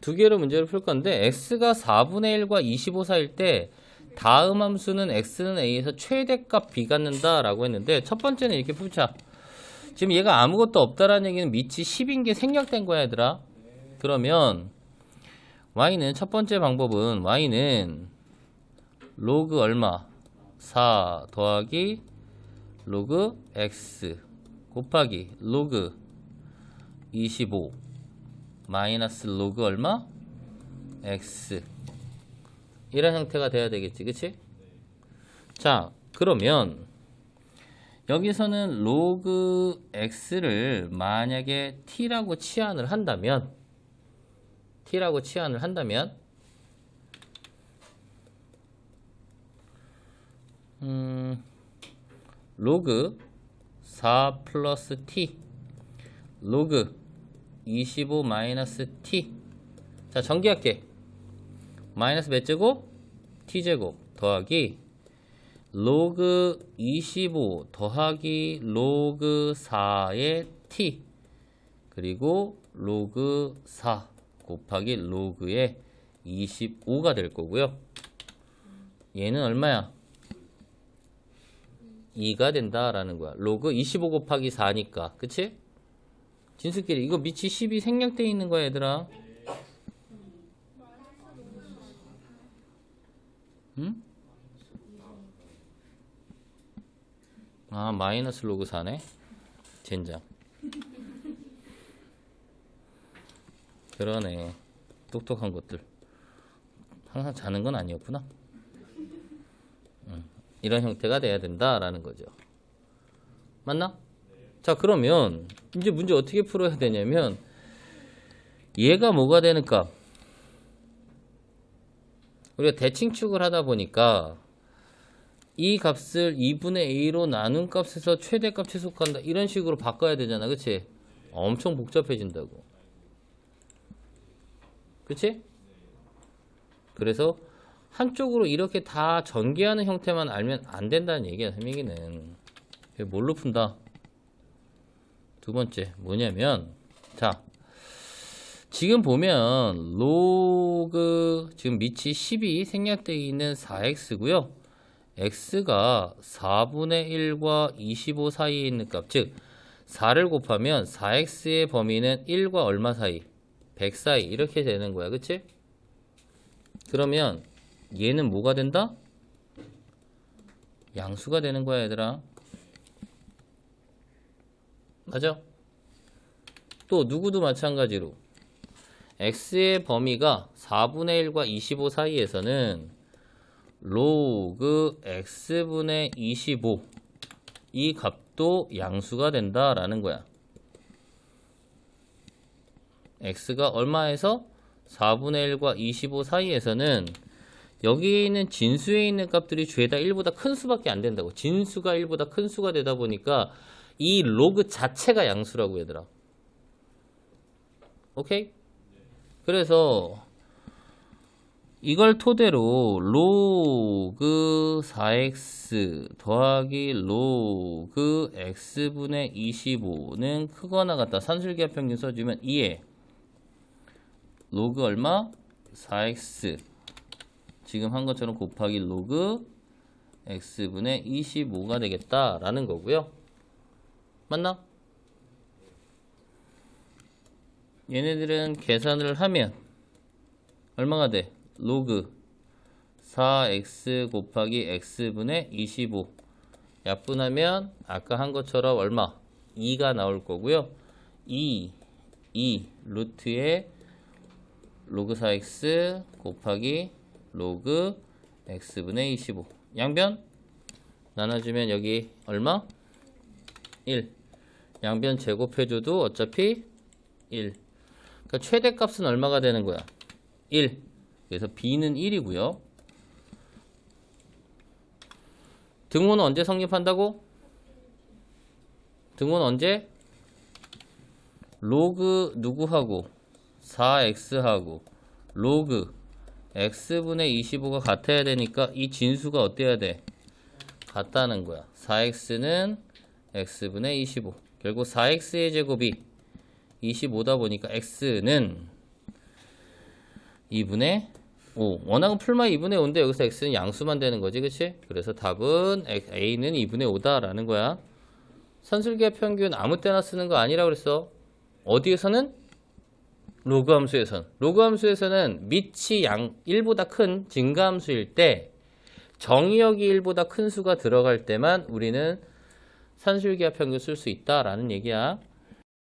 두 개로 문제를 풀 건데 x가 4분의 1과 25 사이일 때 다음 함수는 x는 a에서 최대값 b 갖는다 라고 했는데 첫 번째는 이렇게 풀자. 지금 얘가 아무것도 없다라는 얘기는 밑이 10인 게 생략된 거야 얘들아. 그러면 y는 첫 번째 방법은 y는 로그 얼마? 4 더하기 로그 x 곱하기 로그 25 마이너스 로그 얼마? x 이런 형태가 돼야 되겠지 그치? 자 그러면 여기서는 로그 x를 만약에 t라고 치환을 한다면 t라고 치환을 한다면 음, 로그 4 플러스 t 로그 25 마이너스 t 자 전기할게 마이너스 몇 제곱? t 제곱 더하기 로그 25 더하기 로그 4의 t 그리고 로그 4 곱하기 로그의 25가 될 거고요 얘는 얼마야? 2가 된다라는 거야 로그 25 곱하기 4니까 그치? 진수끼리. 이거 밑이 10이 생략돼 있는 거야 얘들아. 응? 아 마이너스 로그 4네? 젠장. 그러네. 똑똑한 것들. 항상 자는 건 아니었구나. 응. 이런 형태가 돼야 된다라는 거죠. 맞나? 자 그러면 이제 문제 어떻게 풀어야 되냐면 얘가 뭐가 되는 값 우리가 대칭축을 하다 보니까 이 값을 2분의 a로 나눈 값에서 최대값 최소한다 이런 식으로 바꿔야 되잖아 그치? 엄청 복잡해진다고 그치? 그래서 한쪽으로 이렇게 다 전개하는 형태만 알면 안 된다는 얘기야 세민이는 뭘로 푼다? 두 번째 뭐냐면 자 지금 보면 로그 지금 밑이 10이 생략되어 있는 4x고요. x가 4분의 1과 25 사이에 있는 값 즉 4를 곱하면 4x의 범위는 1과 얼마 사이? 100 사이. 이렇게 되는 거야. 그치? 그러면 얘는 뭐가 된다? 양수가 되는 거야 얘들아 맞아? 또 누구도 마찬가지로 x의 범위가 4분의 1과 25 사이에서는 로그 x분의 25 이 값도 양수가 된다라는 거야. x가 얼마에서 4분의 1과 25 사이에서는 여기 있는 진수에 있는 값들이 죄다 1보다 큰 수밖에 안 된다고. 진수가 1보다 큰 수가 되다 보니까 이 로그 자체가 양수라고 얘들아. 오케이? 그래서 이걸 토대로 로그 4x 더하기 로그 x분의 25는 크거나 같다. 산술기하 평균 써주면 2에 로그 얼마? 4x 지금 한 것처럼 곱하기 로그 x분의 25가 되겠다라는 거고요. 맞나? 얘네들은 계산을 하면 얼마가 돼? 로그 4x 곱하기 x분의 25 약분하면 아까 한 것처럼 얼마? 2가 나올 거고요. 2, 2 루트에 로그 4x 곱하기 로그 x분의 25 양변 나눠주면 여기 얼마? 1 양변 제곱해줘도 어차피 1 그러니까 최대값은 얼마가 되는 거야? 1 그래서 b는 1이고요 등호는 언제 성립한다고? 등호는 언제? 로그 누구하고 4x하고 로그 x분의 25가 같아야 되니까 이 진수가 어때야 돼? 같다는 거야 4x는 x분의 25 결국 4x의 제곱이 25다 보니까 x는 2분의 5. 원항은 풀마이 2분의 5인데 여기서 x는 양수만 되는 거지, 그치? 그래서 답은 a는 2분의 5다라는 거야. 산술기하 평균 아무 때나 쓰는 거 아니라 그랬어. 어디에서는? 로그 함수에선. 로그 함수에서는 밑이 양 1보다 큰 증가 함수일 때 정의역이 1보다 큰 수가 들어갈 때만 우리는 산술기하 평균 쓸 수 있다라는 얘기야.